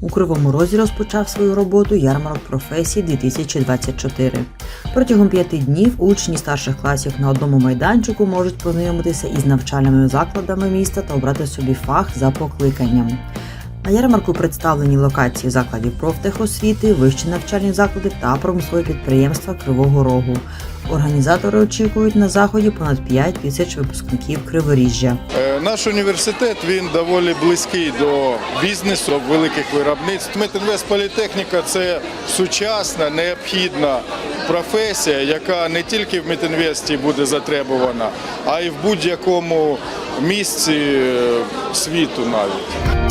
У Кривому Розі розпочав свою роботу ярмарок професій 2024. Протягом п'яти днів учні старших класів на одному майданчику можуть познайомитися із навчальними закладами міста та обрати собі фах за покликанням. На ярмарку представлені локації закладів профтехосвіти, вищі навчальні заклади та промислові підприємства Кривого Рогу. Організатори очікують на заході понад 5 тисяч випускників Криворіжжя. Е, Наш університет він доволі близький до бізнесу, до великих виробництв. Метінвестполітехніка це сучасна, необхідна професія, яка не тільки в Метінвесті буде затребувана, а й в будь-якому місці е, світу навіть.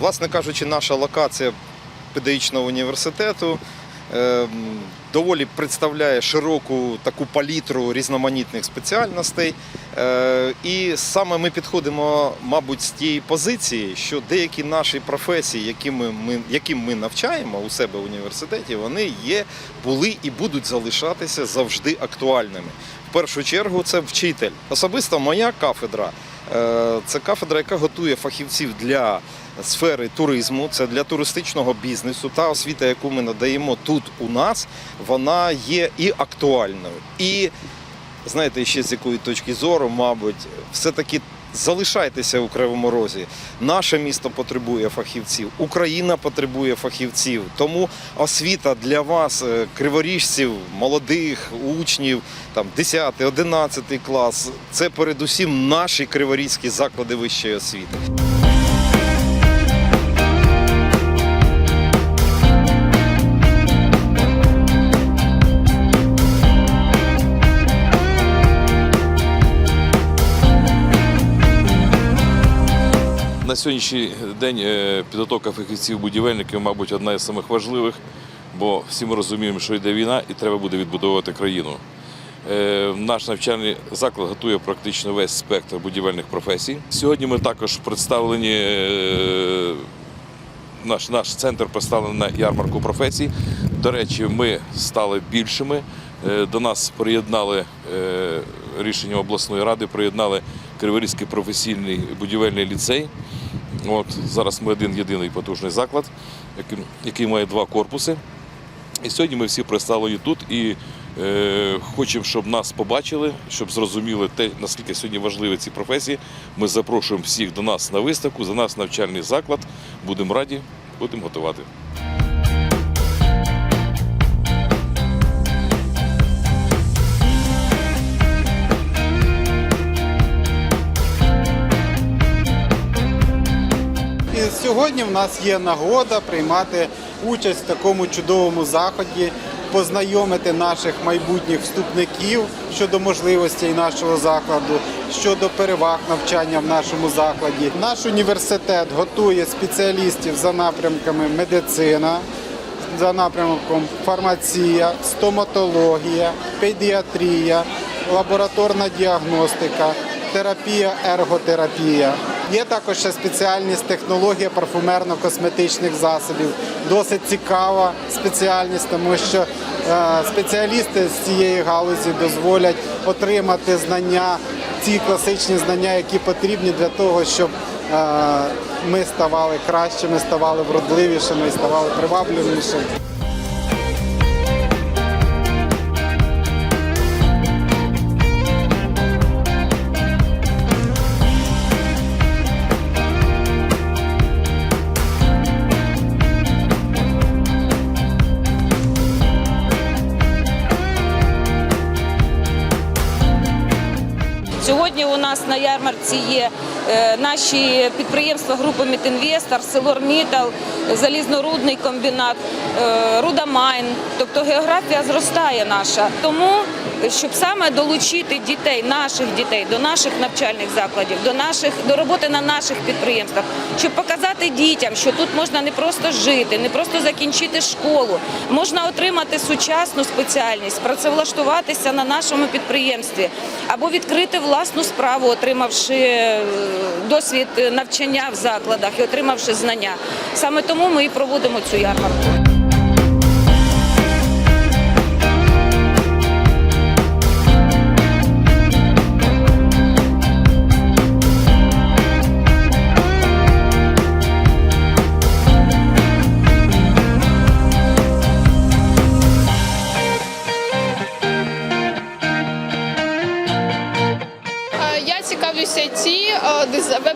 Власне кажучи, наша локація педагогічного університету е, доволі представляє широку таку палітру різноманітних спеціальностей. Е, І саме ми підходимо, мабуть, з тієї позиції, що деякі наші професії, якими ми, яким ми навчаємо у себе в університеті, вони є, були і будуть залишатися завжди актуальними. В першу чергу це вчитель. Особисто моя кафедра е, це кафедра, яка готує фахівців для сфери туризму, це для туристичного бізнесу. Та освіта, яку ми надаємо тут у нас, вона є і актуальною. І знаєте, ще з якої точки зору, мабуть, все-таки залишайтеся у Кривому Розі. Наше місто потребує фахівців, Україна потребує фахівців. Тому освіта для вас, е, криворіжців, молодих учнів, там 10, 11 клас, це передусім наші криворізькі заклади вищої освіти. На сьогоднішній день е, підготовка фахівців будівельників, мабуть, одна із самих важливих, бо всі ми розуміємо, що йде війна і треба буде відбудовувати країну. Е, Наш навчальний заклад готує практично весь спектр будівельних професій. Сьогодні ми також представлені. е, Наш, наш центр представлений на ярмарку професій. До речі, ми стали більшими. До нас приєднали рішенням обласної ради, приєднали Криворізький професійний будівельний ліцей. От, зараз ми один єдиний потужний заклад, який, який має два корпуси. І сьогодні ми всі представлені тут і е, хочемо, щоб нас побачили, щоб зрозуміли те, наскільки сьогодні важливі ці професії. Ми запрошуємо всіх до нас на виставку, за нас навчальний заклад. Будемо раді, будемо готувати. Сьогодні в нас є нагода приймати участь в такому чудовому заході, познайомити наших майбутніх вступників щодо можливостей нашого закладу, щодо переваг навчання в нашому закладі. Наш університет готує спеціалістів за напрямками медицина. За напрямком фармація, стоматологія, педіатрія, лабораторна діагностика, терапія, ерготерапія. Є також ще спеціальність технологія парфумерно-косметичних засобів. Досить цікава спеціальність, тому що е, спеціалісти з цієї галузі дозволять отримати знання, ті класичні знання, які потрібні для того, щоб е, ми ставали кращими, ставали вродливішими і ставали привабливішими. Сьогодні у нас на ярмарці є е, наші підприємства групи Мітінвестор, Селормітал, залізнорудний комбінат, е, Рудамайн. Тобто географія зростає наша. Тому щоб саме долучити дітей, наших дітей до наших навчальних закладів, до наших до роботи на наших підприємствах, щоб показати дітям, що тут можна не просто жити, не просто закінчити школу, можна отримати сучасну спеціальність, працевлаштуватися на нашому підприємстві або відкрити власну справу, отримавши е, досвід навчання в закладах і отримавши знання. Саме тому ми і проводимо цю ярмарку.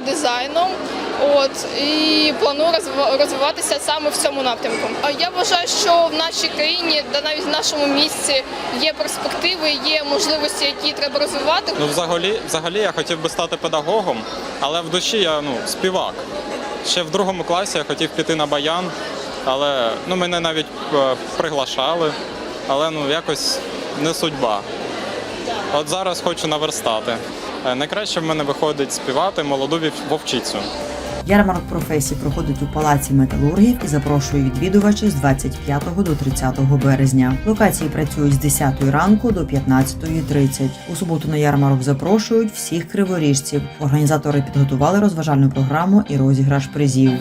Дизайном. От і планую розв- розвиватися саме в цьому напрямку. А Я вважаю, що в нашій країні, та навіть в нашому місці, є перспективи, є можливості, які треба розвивати. Ну, взагалі, взагалі я хотів би стати педагогом, але в душі я ну, співак. Ще в другому класі я хотів піти на баян, але ну, мене навіть е, приглашали, але ну, якось не судьба. От зараз хочу наверстати. Е, Найкраще в мене виходить співати молоду вовчицю. Ярмарок професій проходить у палаці металургів і запрошує відвідувачів з 25 до 30 березня. Локації працюють з 10 ранку до 15.30. У суботу на ярмарок запрошують всіх криворіжців. Організатори підготували розважальну програму і розіграш призів.